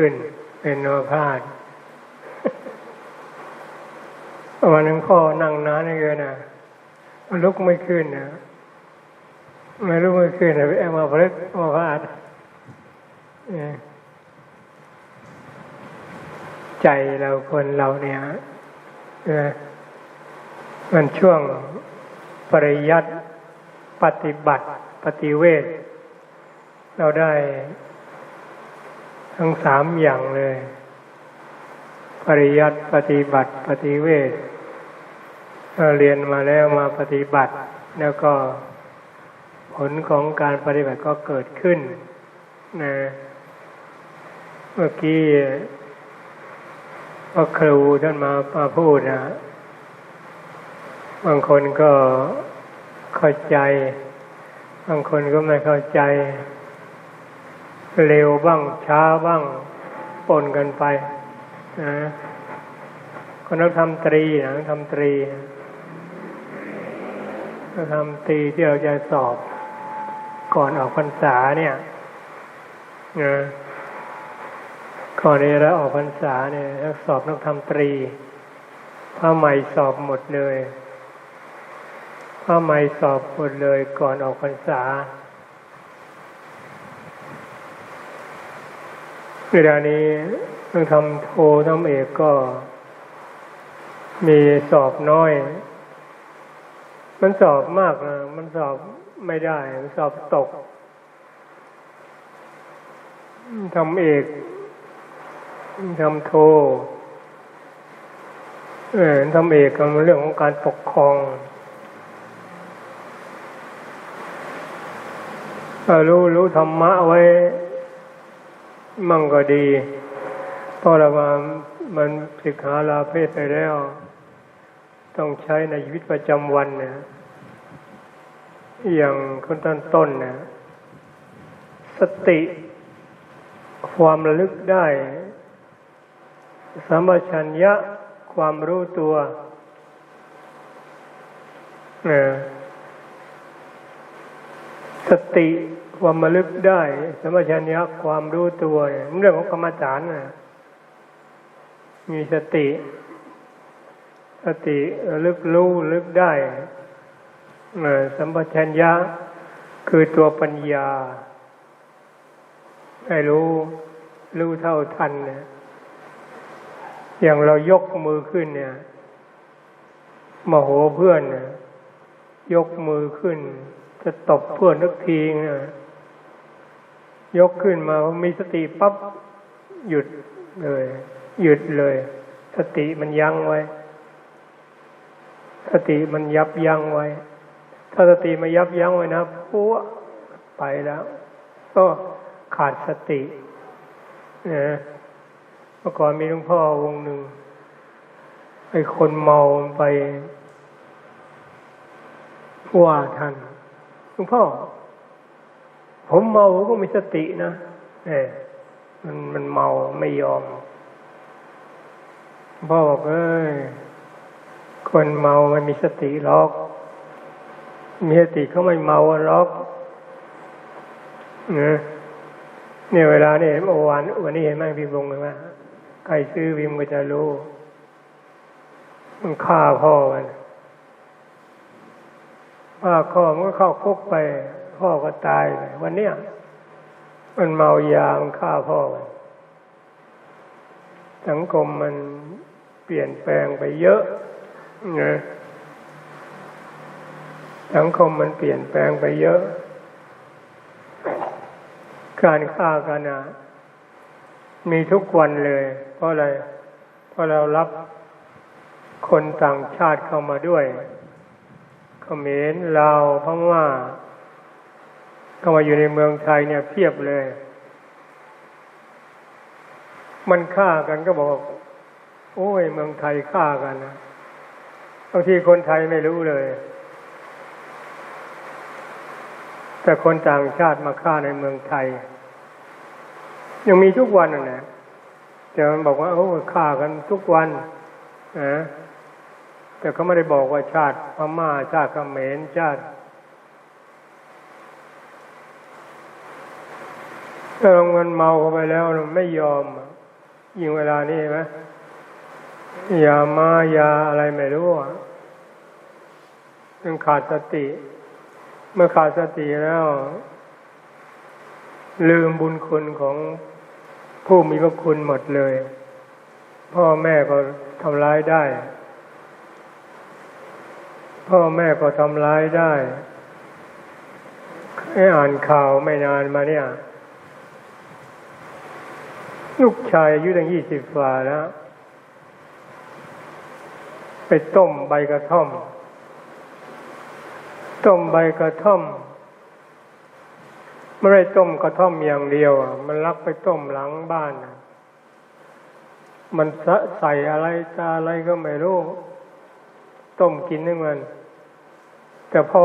ขึ้น เป็นโนพาดวันนึงพ่อนั่งนานเลยนะลุกไม่ขึ้นนะไม่ลุกไม่ขึ้นนะแอมาพลึกมาพาดใจเราคนเราเนี่ยมันช่วงปริยัติปฏิบัติ ปฏิเวทเราได้ ทั้งสามอย่างเลย ปริยัติปฏิบัติปฏิเวทเรียนมาแล้วมาปฏิบัติ แล้วก็ผลของการปฏิบัติก็เกิดขึ้นนะเมื่อกี้พอครูท่านมามาพูดนะบางคนก็เข้าใจ บางคนก็ไม่เข้าใจ เร็วบ้างช้าบ้างปนกันไปนะคนนักทำตรีนะทำตรีนักทำตรีที่เราจะสอบก่อนออกพรรษาเนี่ยนะก่อนนี้เราออกพรรษาเนี่ยนักสอบนักทำตรีผ้าใหม่สอบหมดเลยผ้าใหม่สอบหมดเลยก่อนออกพรรษา เวลานี้ต้องทำโททำเอกก็ มีสอบน้อย มันสอบมากนะมันสอบไม่ได้มันสอบตกทำเอกทำโท เออทำเอกก็มันเรื่องของการปกครองรู้รู้ธรรมะไว้ มั่งก็ดี เพราะเราว่ามันศึกษาลาเพศไปแล้ว ต้องใช้ในชีวิตประจำวันนะอย่างคนต้นต้นนะสติความระลึกได้สัมปชัญญะความรู้ตัวสติ ความระลึกได้สัมปชัญญะความรู้ตัวเนี่ยเรื่องของกรรมฐานนะมีสติ สติลึกรู้ลึกได้สัมปชัญญะคือตัวปัญญาให้รู้รู้เท่าทันเนี่ยอย่างเรายกมือขึ้นเนี่ยมโหเพื่อนเนี่ยยกมือขึ้น จะตบเพื่อนนึกทีเนี่ย ยกขึ้นมามีสติปั๊บหยุดเลย หยุดเลย สติมันยั้งไว้ สติมันยับยั้งไว้ ถ้าสติมายับยั้งไว้นะปัวไปแล้ว ก็ขาดสตินะเมื่อก่อนมีหลวงพ่อวงหนึ่งไอ้คนเมาไปว่าท่านหลวงพ่อ ผมเมาก็มีสตินะเออมันมันเมาไม่ยอมพ่อบอกเอ้ยคนเมามันมีสติล็อก มีสติเขาไม่เมาล็อกเนี่ยเนี่ยเวลาเนี่เมื่อวานวันนี้เห็นไหมพี่บงเลยว่าใครซื้อวิมก็จะรู้ มันฆ่าพ่อมันฆ่าพ่อมันก็เข้าคุกไป พ่อก็ตายไปวันเนี้ยมันเมายามันฆ่าพ่อ สังคมมันเปลี่ยนแปลงไปเยอะนะสังคมมันเปลี่ยนแปลงไปเยอะ การฆ่ากันนะมีทุกวันเลย เพราะอะไร เพราะเรารับคนต่างชาติเข้ามาด้วยเขมรลาวพม่า เข้ามาอยู่ในเมืองไทยเนี่ยเพียบเลย มันฆ่ากันก็บอก โอ้ย เมืองไทยฆ่ากันนะบางทีคนไทยไม่รู้เลย แต่คนต่างชาติมาฆ่าในเมืองไทย ยังมีทุกวันน่ะนะแต่มันบอกว่าโอ้ฆ่ากันทุกวันนะแต่เขาไม่ได้บอกว่าชาติพม่าชาติเขมรชาติ ถ้ามันเมาเข้าไปแล้วไม่ยอมยิ่งเวลานี้ไหมยามายาอะไรไม่รู้อะมันขาดสติ เมื่อขาดสติแล้ว ลืมบุญคุณของผู้มีพระคุณหมดเลย พ่อแม่ก็ทำร้ายได้ พ่อแม่ก็ทำร้ายได้ ให้อ่านข่าวไม่นานมาเนี่ย ลูกชายอายุตั้งยี่สิบกว่าแล้ว ไปต้มใบกระท่อม ต้มใบกระท่อมไม่ได้ต้มกระท่อมอย่างเดียวมันลักไปต้มหลังบ้าน มันใส่อะไรตาอะไรก็ไม่รู้ ต้มกินนึงมัน แต่พ่อ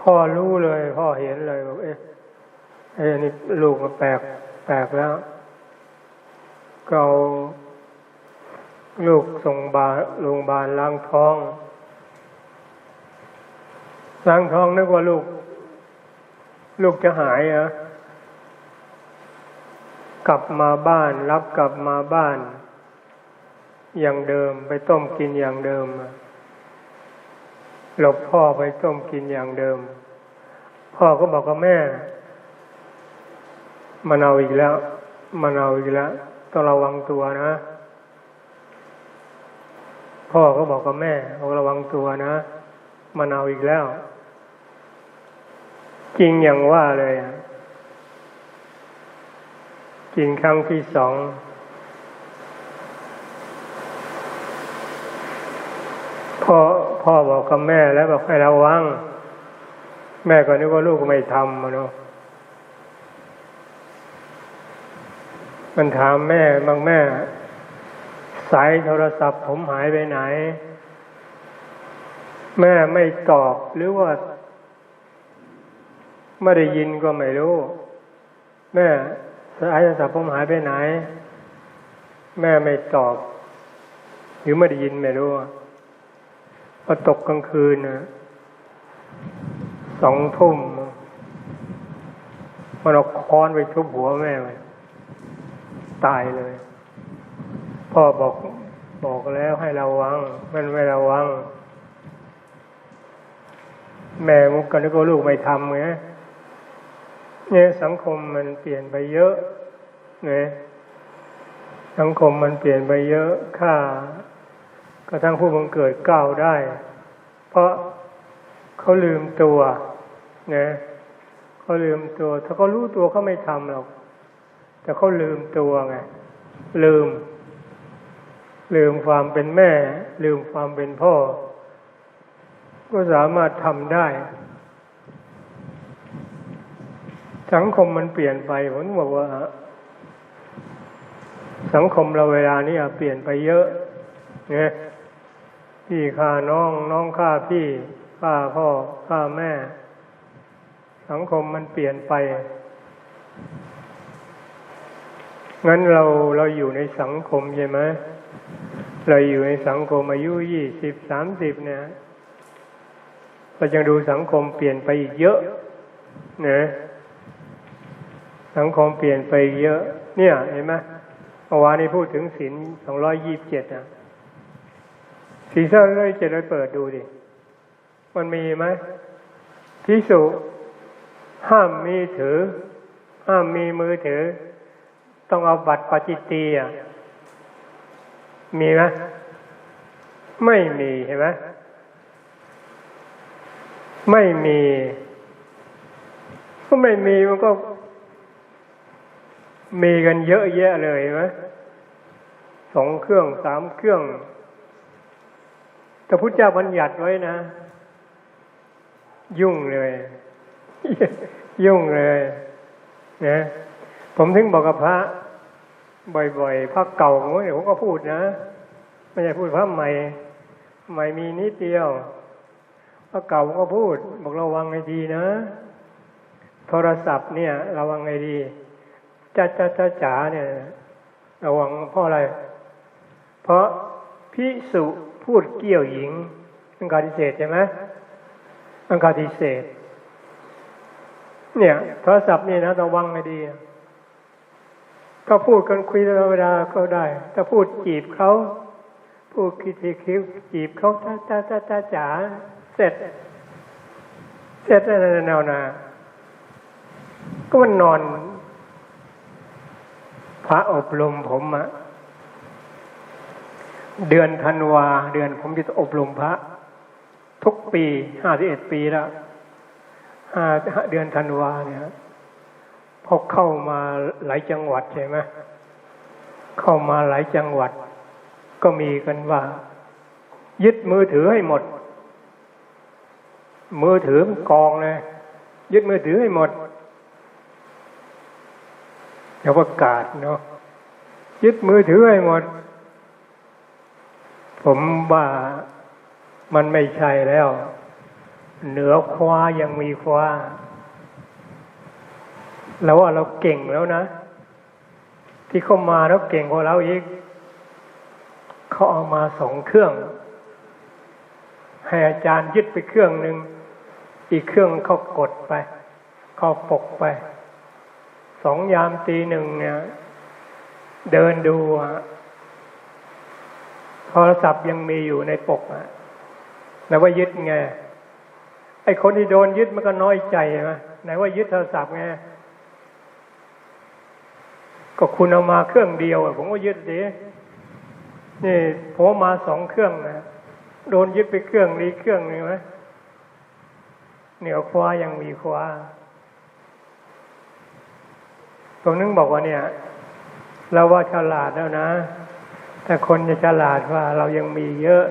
พ่อรู้เลย พ่อเห็นเลยบอกเอ๊ะไอ้นี่ลูกมันแปลก แปลกแล้วก็เอาลูกส่งบาโรงพยาบาลล้างท้อง ล้างท้องนึกว่าลูก ลูกจะหายอะกลับมาบ้าน รับกลับมาบ้าน อย่างเดิมไปต้มกินอย่างเดิมหลบพ่อไปต้มกินอย่างเดิม พ่อก็บอกกับแม่ มันเอาอีกแล้ว มันเอาอีกแล้ว ต้องระวังตัวนะ พ่อก็บอกกับแม่บอกระวังตัวนะ มันเอาอีกแล้ว จริงอย่างว่าเลยอะกินครั้งที่สองพ่อพ่อบอกกับแม่แล้วบอกให้ระวัง แม่ก็นึกว่าลูกไม่ทำเนาะ มันถามแม่บางแม่ สายโทรศัพท์ผมหายไปไหน แม่ไม่ตอบหรือว่า ไม่ได้ยินก็ไม่รู้ แม่สายโทรศัพท์ผมหายไปไหน แม่ไม่ตอบ หรือไม่ได้ยินไม่รู้พอตกกลางคืนนะสองทุ่มมันเอาค้อนไปทุบหัวแม่เลย ตายเลย พ่อบอกบอกแล้วให้ระวัง มันไม่ระวัง แม่มุกกันก็ลูกไม่ทำไงเนี่ยสังคมมันเปลี่ยนไปเยอะเนี่ยสังคมมันเปลี่ยนไปเยอะค่ากระทั่งผู้บังเกิดก้าวได้ เพราะเขาลืมตัวนะเขาลืมตัว ถ้าเขารู้ตัวเขาไม่ทำหรอก แต่เขาลืมตัวไงลืม ลืมความเป็นแม่ ลืมความเป็นพ่อ ก็สามารถทำได้ สังคมมันเปลี่ยนไปผมบอกว่า สังคมเราเวลานี้เปลี่ยนไปเยอะเนี่ยพี่ฆ่าน้อง น้องฆ่าพี่ฆ่าพ่อฆ่าแม่ สังคมมันเปลี่ยนไป งั้นเราเราอยู่ในสังคมใช่ไหมเราอยู่ในสังคมอายุยี่สิบสามสิบเนี่ยเราจะดูสังคมเปลี่ยนไปอีกเยอะนะสังคมเปลี่ยนไปเยอะ เนี่ยเห็นไหมเมื่อวานนี้พูดถึงศีลสองร้อยยี่บเจ็ดอะศีลสองร้อยเจ็ดเราเปิดดูดิ มันมีไหมพิสุห้ามมีถือ ห้ามมีมือถือ ต้องเอาบัตรปจิตีอะมีไหมไม่มีเห็นไหมไม่มีก็ไม่มีมันก็ มีกันเยอะแยะเลยไหมสองเครื่องสามเครื่อง แต่พุทธเจ้าบัญญัติไว้นะ ยุ่งเลย ยุ่งเลย นะ ผมถึงบอกกับพระ บ่อยๆพระเก่าผมผมก็พูดนะ ไม่ใช่พูดพระใหม่ ใหม่มีนิดเดียวพระเก่าก็พูด บอกระวังให้ดีนะ โทรศัพท์เนี่ย ระวังให้ดีจ้าจ้าจ้าจ๋าเนี่ย ระวังเพราะอะไร เพราะพิสุพูดเกี่ยวหญิง อังคาทิเศษใช่ไหมอังคาทิเศษเนี่ย โทรศัพท์นี่นะ ระวังให้ดี ก็พูดกันคุยธรรมดาก็ได้ถ้าพูดจีบเขาพูดคิดคิวจีบเขาจ้าจ้าจ้าจ้าจ๋าเสร็จ เสร็จแล้วแนวนา ก็มันนอน พระอบรมผมอะเดือนธันวา เดือนผมจะอบรมพระ ทุกปีห้าสิบเอ็ดปีแล้วห้าเดือนธันวาเนี่ย พอเข้ามาหลายจังหวัดใช่ไหมเข้ามาหลายจังหวัด ก็มีกันว่า ยึดมือถือให้หมด มือถือกองเลยยึดมือถือให้หมดอย่าประกาศเนาะยึดมือถือให้หมด ผมว่ามันไม่ใช่แล้ว เหนือคว้ายังมีคว้า เราว่าเราเก่งแล้วนะ ที่เข้ามาแล้วเก่งกว่าเราอีกเขาเอามาสองเครื่อง ให้อาจารย์ยึดไปเครื่องหนึ่งอีกเครื่องเขากดไปเขาปกไปสองยามตีหนึ่งเนี่ย เดินดูโทรศัพท์ยังมีอยู่ในปกอะแต่ว่ายึดไงไอคนที่โดนยึดมันก็น้อยใจนะไหนว่ายึดโทรศัพท์ไง ก็คุณเอามาเครื่องเดียวผมก็ยึดดีนี่ผมมาสองเครื่องนะโดนยึดไปเครื่องนี้เครื่องนึงไหมเหนือคว้ายังมีคว้าตรงนึงบอกว่าเนี่ย เราว่าฉลาดแล้วนะ แต่คนจะฉลาดว่าเรายังมีเยอะ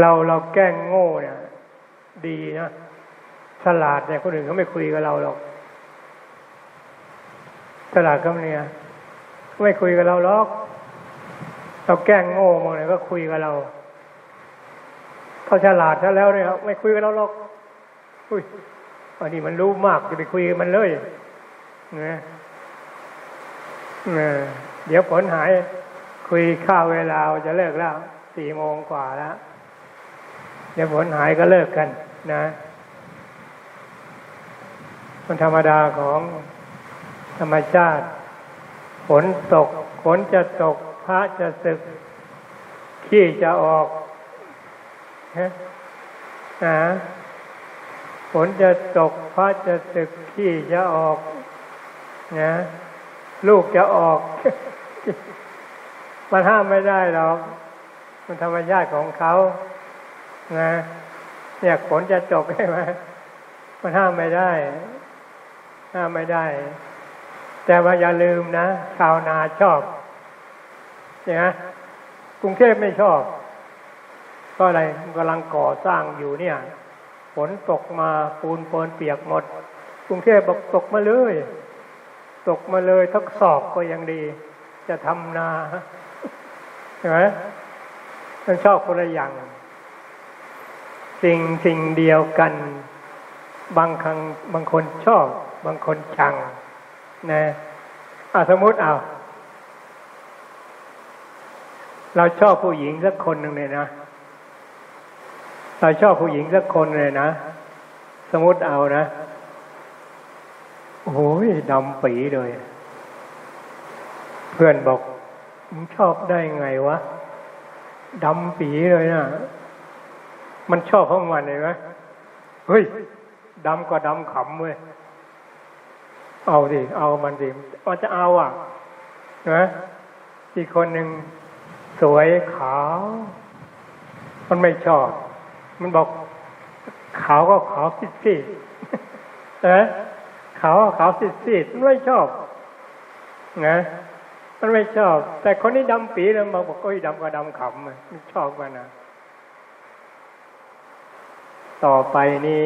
เราเราแกล้งโง่เนี่ย ดีนะฉลาดเนี่ยคนอื่นเขาไม่คุยกับเราหรอก ฉลาดเขาเนี่ยไม่คุยกับเราหรอก เราแกล้งโง่มองเนี่ยก็คุยกับเราเขาฉลาดซะแล้วเนี่ยไม่คุยกับเราหรอกอุ้ยอันนี้มันรู้มากจะไปคุยกับมันเลยนะเดี๋ยวผลหาย คุยข้าวเวลาจะเลิกแล้วสี่โมงกว่าแล้วเดี๋ยวผลหายก็เลิกกัน นะ มันธรรมดาของ ธรรมชาติฝนตกฝนจะตกพระจะศึก ขี้จะออกฮะนะฝนจะตกพระจะศึก ขี้จะออกนะลูกจะออก มันห้ามไม่ได้หรอก มันธรรมชาติของเขานะเนี่ยฝนจะตกใช่ไหมมันห้ามไม่ได้ ห้ามไม่ได้ แต่ว่าอย่าลืมนะชาวนาชอบเนี่ยนะกรุงเทพไม่ชอบ ก็อะไรกำลังก่อสร้างอยู่เนี่ยฝนตกมาปูนโปนเปียกหมด กรุงเทพบอกตกมาเลย ตกมาเลยทักสอบก็ยังดี จะทำนาใช่ไหมมันชอบคนละอย่าง สิ่งสิ่งเดียวกัน บางครั้งบางคนชอบ บางคนชัง นะอะสมมติเอาเราชอบผู้หญิงสักคนหนึ่งเลยนะเราชอบผู้หญิงสักคนเลยนะสมมติเอานะโอ้ยดำปีเลย เพื่อนบอกมึงชอบได้ไงวะดำปีเลยนะมันชอบเพรามันเห็นไหมเฮ้ยดำก็ดำขำเว้ย เอาดิเอามันดิมันจะเอาอะนะอีกคนหนึ่งสวยขาว มันไม่ชอบ มันบอก ขาวก็ขาวซีดซีดนะขาวก็ขาวซีดซีดมันไม่ชอบนะมันไม่ชอบ แต่คนนี้ดำปีแล้วมาบอกโอ้ยดำก็ดำขำมันชอบมันนะต่อไปนี้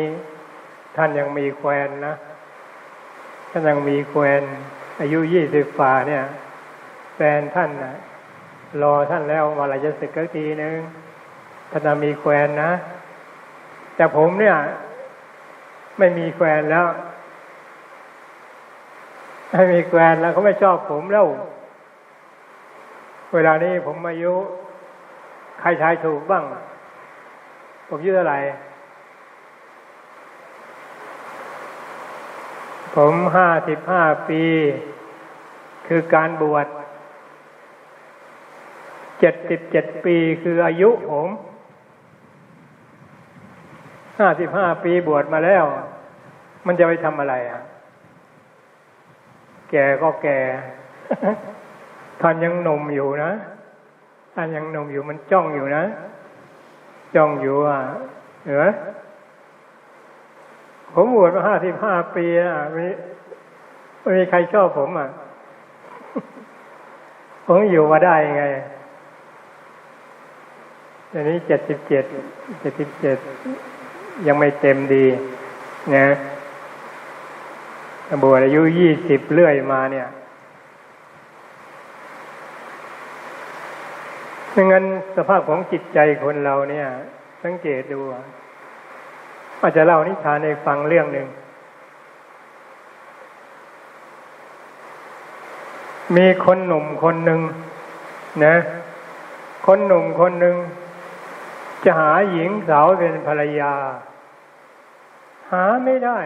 ท่านยังมีแควนนะ ท่านยังมีแควนอายุยี่สิบฝ่าเนี่ยแฟนท่านนะรอท่านแล้วเมื่อไหรจะศึกก็ทีนึงท่านมีแควนนะ แต่ผมเนี่ย ไม่มีแควนแล้วไม่มีแฟนแล้วเขาไม่ชอบผมแล้ว เวลานี้ผมอายุ ใครทายถูกบ้าง ผมอายุเท่าไหร่ ผมห้าสิบห้าปี คือการบวชเจ็ดสิบเจ็ดปีคืออายุผมห้าสิบห้าปีบวชมาแล้ว มันจะไปทำอะไรอะ แก่ก็แก่ท่านยังหนุ่มอยู่นะท่านยังหนุ่มอยู่มันจ้องอยู่นะ จ้องอยู่อะ เหรอ ผมบวชมาห้าสิบห้าปีอะไม่ไม่มีใครชอบผมอะ ผมอยู่มาได้ยังไงอันนี้เจ็ดสิบเจ็ดเจ็ดสิบเจ็ดยังไม่เต็มดีนะบวชอายุยี่สิบเรื่อยมาเนี่ยดังนั้นสภาพของจิตใจคนเราเนี่ย สังเกตดู อาจจะเล่านิทานให้ฟังเรื่องหนึ่ง มีคนหนุ่มคนหนึ่งนะ คนหนุ่มคนหนึ่งจะหาหญิงสาวเป็นภรรยา หาไม่ได้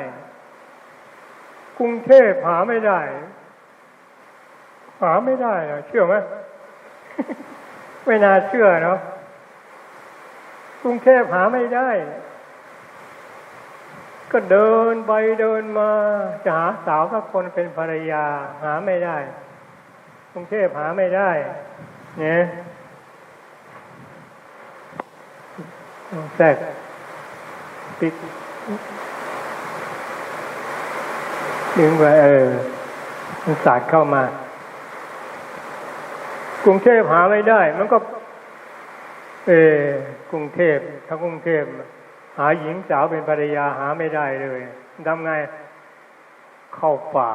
กรุงเทพหาไม่ได้ หาไม่ได้เหรอเชื่อไหมไม่น่าเชื่อเนาะกรุงเทพหาไม่ได้ ก็เดินไปเดินมาจะหาสาวสักคนเป็นภรรยาหาไม่ได้กรุงเทพหาไม่ได้ เนี่ยแทรกติดดึงไปเออมันสาดเข้ามากรุงเทพหาไม่ได้ มันก็ เออกรุงเทพถ้ากรุงเทพ หาหญิงสาวเป็นภรรยาหาไม่ได้เลยทำไง เข้าป่า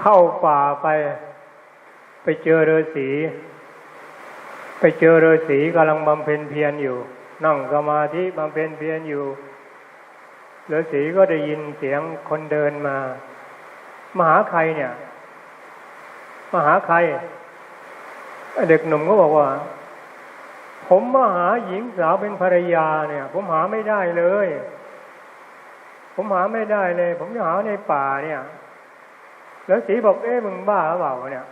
เข้าป่าไป ไปเจอฤาษีไปเจอฤาษีกำลังบำเพ็ญเพียรอยู่ นั่งสมาธิบำเพ็ญเพียรอยู่ฤาษีก็ได้ยินเสียงคนเดินมา มาหาใครเนี่ย มาหาใคร เด็กหนุ่มก็บอกว่า ผมมาหาหญิงสาวเป็นภรรยาเนี่ย ผมหาไม่ได้เลย ผมหาไม่ได้เลย ผมจะหาในป่าเนี่ย แล้วสีบอกเอ๊ะมึงบ้าหรือเปล่าเนี่ย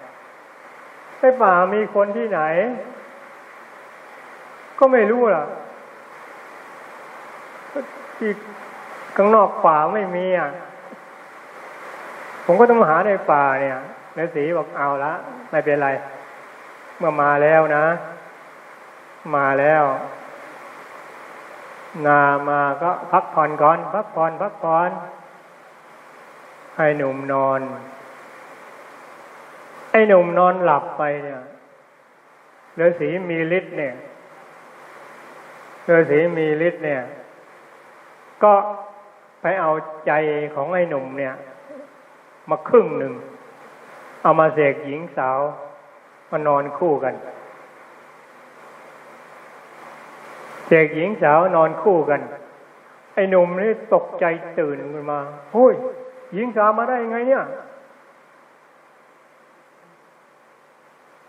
ในป่ามีคนที่ไหน ก็ไม่รู้ล่ะที่ข้างนอกป่าไม่มีอะผมก็ต้องหาในป่าเนี่ยแล้วสีบอกเอาละไม่เป็นไร เมื่อมาแล้วนะ มาแล้ว นามาก็พักผ่อนก่อน พักผ่อนพักผ่อน ให้หนุ่มนอน ไอ้หนุ่มนอนหลับไปเนี่ยฤาษีมีฤทธิ์เนี่ยฤาษีมีฤทธิ์เนี่ย ก็ไปเอาใจของไอ้หนุ่มเนี่ย มาครึ่งหนึ่ง เอามาเสกหญิงสาว มานอนคู่กัน เสกหญิงสาวนอนคู่กัน ไอ้หนุ่มนี่ตกใจตื่นขึ้นมาโอ้ยหญิงสาวมาได้ยังไงเนี่ย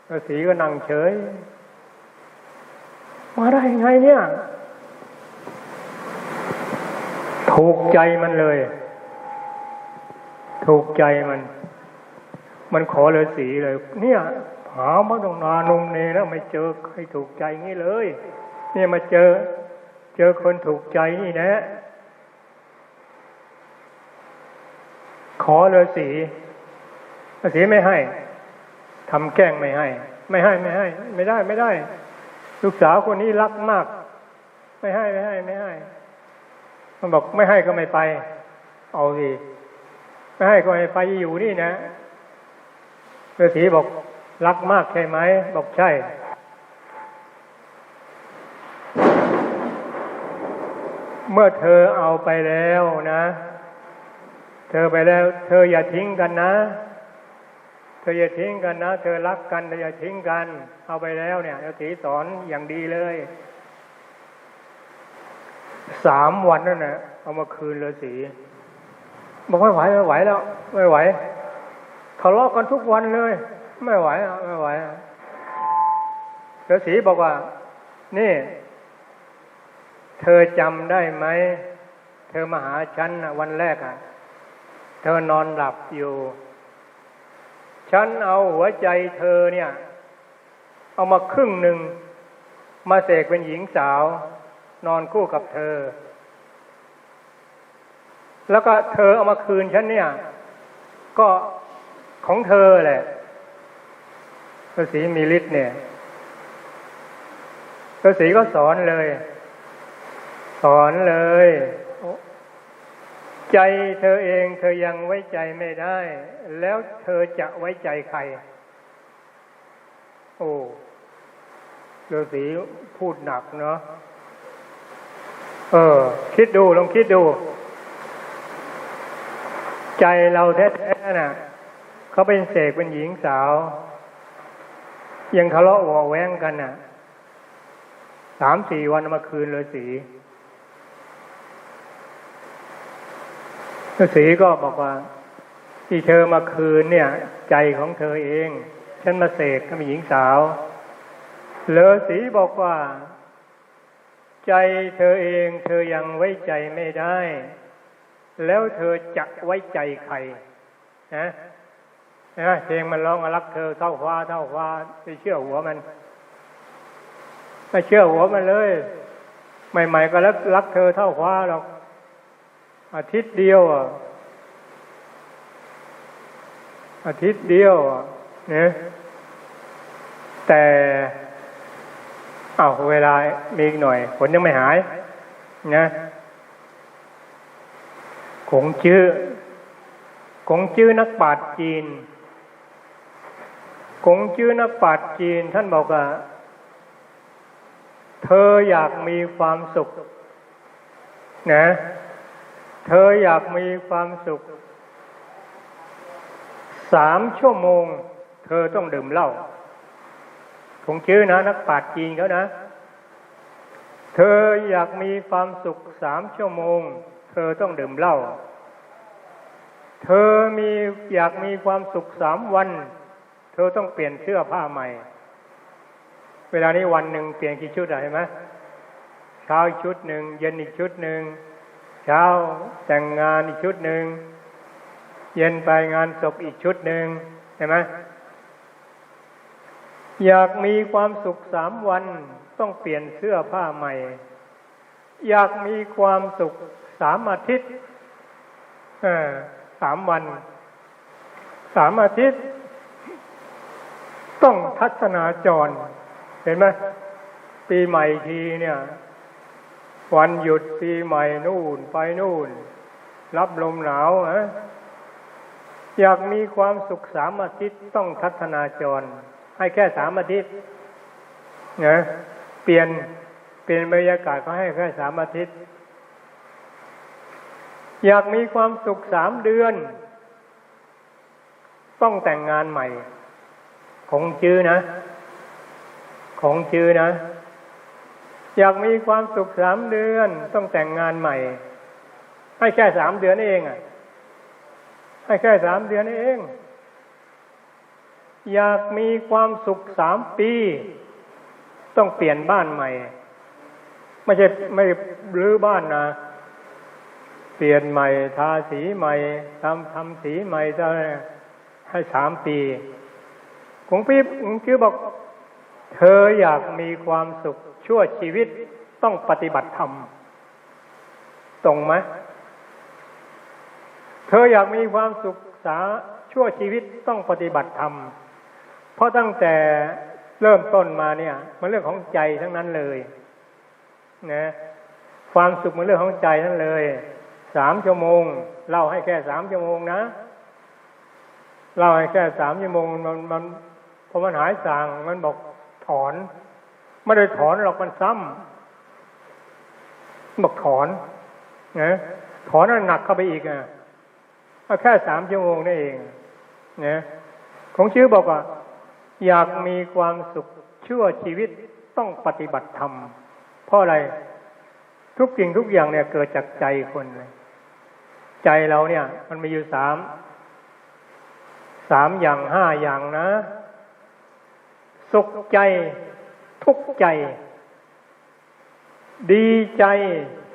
ฤาษีก็นั่งเฉย มาได้ยังไงเนี่ย ถูกใจมันเลย ถูกใจมัน มันขอฤาษีเลย เนี่ย หามาตรงนานมเนแล้วไม่เจอใครถูกใจงี้เลย เนี่ยมาเจอ เจอคนถูกใจนี่นะ ขอฤาษีฤาษีไม่ให้ทำแกล้งไม่ให้ ไม่ให้ไม่ให้ ไม่ได้ไม่ได้ ลูกสาวคนนี้รักมาก ไม่ให้ไม่ให้ไม่ให้ มันบอกไม่ให้ก็ไม่ไป เอาสิไม่ให้ก็ไม่ไปอยู่นี่นะฤาษีบอกรักมากใช่ไหม บอกใช่ เมื่อเธอเอาไปแล้วนะ เธอไปแล้ว เธออย่าทิ้งกันนะ เธออย่าทิ้งกันนะ เธอรักกันเธออย่าทิ้งกัน เอาไปแล้วเนี่ยฤาษีสอนอย่างดีเลยสามวันนั่นนะเอามาคืนฤาษีบอกไม่ไหวไม่ไหวแล้ว ไม่ไหวทะเลาะกันทุกวันเลย ไม่ไหวอะไม่ไหวอะฤาษีบอกว่า นี่ เธอจำได้ไหม เธอมาหาฉันวันแรกอะ เธอนอนหลับอยู่ ฉันเอาหัวใจเธอเนี่ย เอามาครึ่งหนึ่ง มาเสกเป็นหญิงสาว นอนคู่กับเธอ แล้วก็เธอเอามาคืนฉันเนี่ย ก็ของเธอแหละฤาษีมีฤทธิ์เนี่ยฤาษีก็สอนเลย อนเลย ใจเธอเองเธอยังไว้ใจไม่ได้ แล้วเธอจะไว้ใจใคร โอ้ฤาษีพูดหนักเนาะเออ คิดดูลองคิดดู ใจเราแท้ๆน่ะเขาเป็นเสกเป็นหญิงสาว ยังทะเลาะวอแว้งกันน่ะสามสี่วันมาคืนเลยสี ฤาษีก็บอกว่า ที่เธอมาคืนเนี่ย ใจของเธอเอง ฉันมาเสกก็มีหญิงสาวเลอสีบอกว่า ใจเธอเอง เธอยังไว้ใจไม่ได้ แล้วเธอจะไว้ใจใครนะนะเพลงมันร้องว่ารักเธอเท่าฟ้าเท่าฟ้าไปเชื่อหัวมันไม่เชื่อหัวมันเลย ใหม่ ๆ ก็รักรักเธอเท่าฟ้าหรอก อาทิตย์เดียวอะอาทิตย์เดียวอะเนี่ยแต่เอาเวลามีอีกหน่อยผลยังไม่หาย นะคงชื่อคงชื่อนักปราชญ์จีนคงชื่อนักปราชญ์จีน ท่านบอกว่า เธออยากมีความสุข นะ เธออยากมีความสุข สามชั่วโมง เธอต้องดื่มเหล้าคงชื่อนะ นักปราชญ์จีนเขานะ เธออยากมีความสุขสามชั่วโมง เธอต้องดื่มเหล้า เธอมีอยากมีความสุขสามวัน เธอต้องเปลี่ยนเสื้อผ้าใหม่ เวลานี้วันหนึ่งเปลี่ยนกี่ชุดอะเห็นไหมเช้าชุดหนึ่งเย็นอีกชุดหนึ่ง เช้าแต่งงานอีกชุดหนึ่งเย็นไปงานศพอีกชุดหนึ่งเห็นไหมอยากมีความสุขสามวันต้องเปลี่ยนเสื้อผ้าใหม่ อยากมีความสุขสามอาทิตย์สามวัน สามอาทิตย์ ต้องทัศนาจร เห็นไหมปีใหม่ทีเนี่ย วันหยุดปีใหม่นู่นไปนู่น รับลมหนาวนะอยากมีความสุขสามอาทิตย์ต้องทัศนาจร ให้แค่สามอาทิตย์นะเปลี่ยนเปลี่ยนบรรยากาศก็ให้แค่สามอาทิตย์ อยากมีความสุขสามเดือน ต้องแต่งงานใหม่ ของจื้อนะ ของจื้อนะ อยากมีความสุขสามเดือนต้องแต่งงานใหม่ให้แค่สามเดือนเองอะ ให้แค่สามเดือนเอง อยากมีความสุขสามปี ต้องเปลี่ยนบ้านใหม่ ไม่ใช่ไม่รื้อบ้านนะเปลี่ยนใหม่ทาสีใหม่ทำทำสีใหม่จะให้สามปีของพี่คือบอก เธออยากมีความสุข ชั่วชีวิตต้องปฏิบัติธรรมตรงไหมเธออยากมีความสุขษาชั่วชีวิตต้องปฏิบัติธรรมเพราะตั้งแต่เริ่มต้นมาเนี่ย มันเรื่องของใจทั้งนั้นเลยนะความสุขมันเรื่องของใจทั้งเลยสามชั่วโมงเล่าให้แค่สามชั่วโมงนะเล่าให้แค่สามชั่วโมงมันมันพอมันหายสั่งมันบอกถอน ไม่ได้ถอนหรอกมันซ้ำบอกถอนนะถอนนั้นหนักเข้าไปอีกอะแค่สามชั่วโมงนั่นเองนะของชื่อบอกว่า อยากมีความสุขชั่วชีวิตต้องปฏิบัติธรรม เพราะอะไร ทุกสิ่งทุกอย่างเนี่ย เกิดจากใจคนเลยใจเราเนี่ย มันมีอยู่สามสามอย่างห้าอย่างนะ สุขใจ ทุกข์ใจ ดีใจ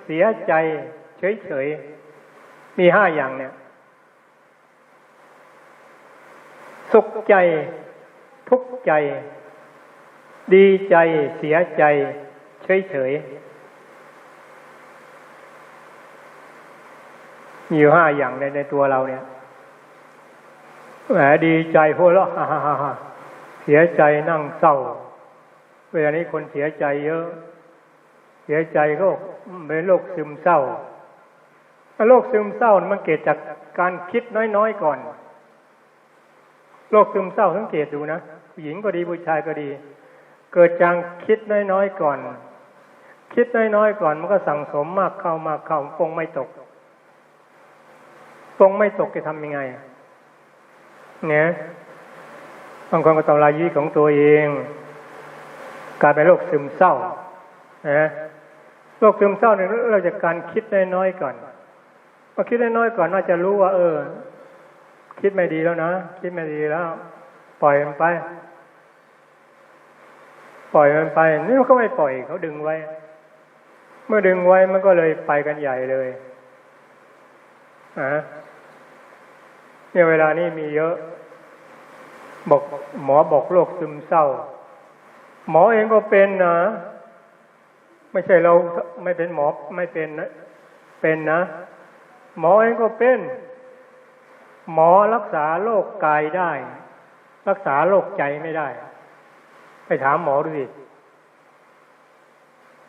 เสียใจ เฉยๆ มีห้าอย่างเนี่ย สุขใจ ทุกข์ใจ ดีใจเสียใจ เฉยๆ มีอยู่ห้าอย่างในในตัวเราเนี่ยแหมดีใจหัวเราะฮ่าฮ่าฮ่าฮ่าเสียใจนั่งเศร้า เวลานี้คนเสียใจเยอะ เสียใจก็เป็นโรคซึมเศร้าโรคซึมเศร้ามันเกิดจากการคิดน้อยๆก่อนโรคซึมเศร้าสังเกตดูนะผู้หญิงก็ดีผู้ชายก็ดี เกิดจากคิดน้อยๆก่อน คิดน้อยๆก่อนมันก็สั่งสมมากเข้ามากเข้าปงไม่ตกปงไม่ตกจะทำยังไง เนี่ยบางคนก็ต้องลายีของตัวเอง กลายเป็นโรคซึมเศร้านะโรคซึมเศร้าเนี่ยเราจะการคิดน้อยๆก่อนพอคิดน้อยๆก่อนน่าจะรู้ว่า เออ คิดไม่ดีแล้วนะคิดไม่ดีแล้ว ปล่อยมันไป ปล่อยมันไปนี่เขาไม่ปล่อยเขาดึงไว้ เมื่อดึงไว้มันก็เลยไปกันใหญ่เลยอะเนี่ยเวลานี้มีเยอะ บอกหมอบอกโรคซึมเศร้า หมอเองก็เป็นนะไม่ใช่เราไม่เป็นหมอไม่เป็นนะ เป็นนะ หมอเองก็เป็น หมอรักษาโรคกายได้ รักษาโรคใจไม่ได้ ไปถามหมอดูสิ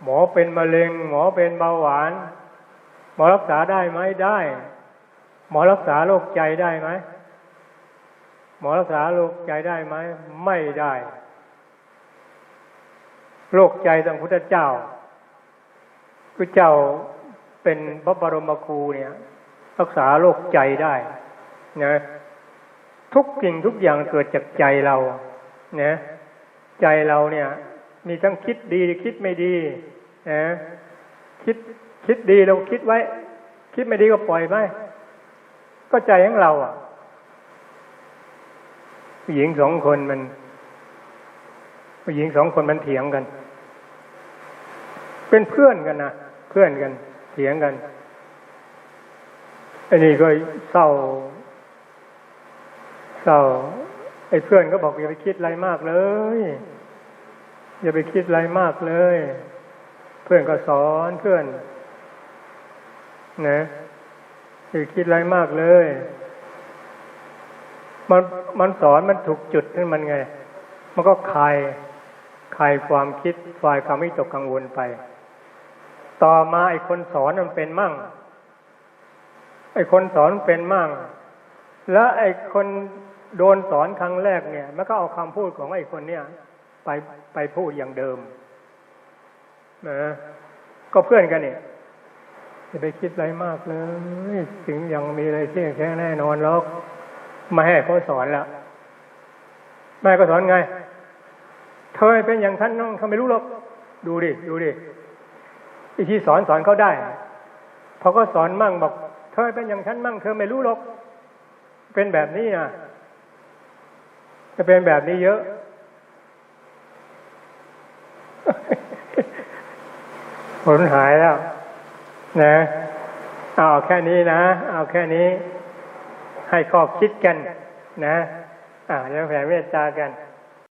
หมอเป็นมะเร็ง หมอเป็นเบาหวาน หมอรักษาได้ไหมได้ หมอรักษาโรคใจได้ไหมหมอรักษาโรคใจได้ไหมไม่ได้ โรคใจทางพุทธเจ้าพระเจ้าเป็นพระบรมครูเนี่ย รักษาโรคใจได้นะทุกสิ่งทุกอย่างเกิดจากใจเรานะใจเราเนี่ย มีทั้งคิดดีคิดไม่ดีนะคิดคิดดีเราคิดไว้ คิดไม่ดีก็ปล่อยไปก็ใจของเรา อะผู้หญิงสองคนมันผู้หญิงสองคนมันเถียงกัน เป็นเพื่อนกันนะเพื่อนกันเถียงกันไอ้นี่ก็เศร้าเศร้าไอ้เพื่อนก็บอกอย่าไปคิดอะไรมากเลย อย่าไปคิดอะไรมากเลย เพื่อนก็สอนเพื่อนนะอย่าคิดอะไรมากเลย มันมันสอนมันถูกจุดขึ้นมันไง มันก็คลายคลายความคิดคลายความไม่ตกกังวลไป ต่อมาไอ้คนสอนมันเป็นมั่ง ไอ้คนสอนเป็นมั่ง แล้วไอ้คนโดนสอนครั้งแรกเนี่ย มันก็เอาคำพูดของไอ้คนเนี่ย ไปไปพูดอย่างเดิมนะก็เพื่อนกันเนี่ยจะไปคิดอะไรมากเลยถึงยังมีอะไรที่แค่แน่นอนหรอกมาให้เขาสอนล้วแม่ก็สอนไง เธอเป็นอย่างท่านน้องเขาไม่รู้หรอก ดูดิ ดูดิ วิธีสอนสอนเขาได้พอก็สอนมั่งบอก เธอเป็นอย่างฉันมั่ง เธอไม่รู้หรอก เป็นแบบนี้นะจะเป็นแบบนี้เยอะ ผลหายแล้ว นะเอาแค่นี้นะ เอาแค่นี้ ให้ข้อคิดกัน นะ อ่าเดี๋ยวแผ่เมตตากัน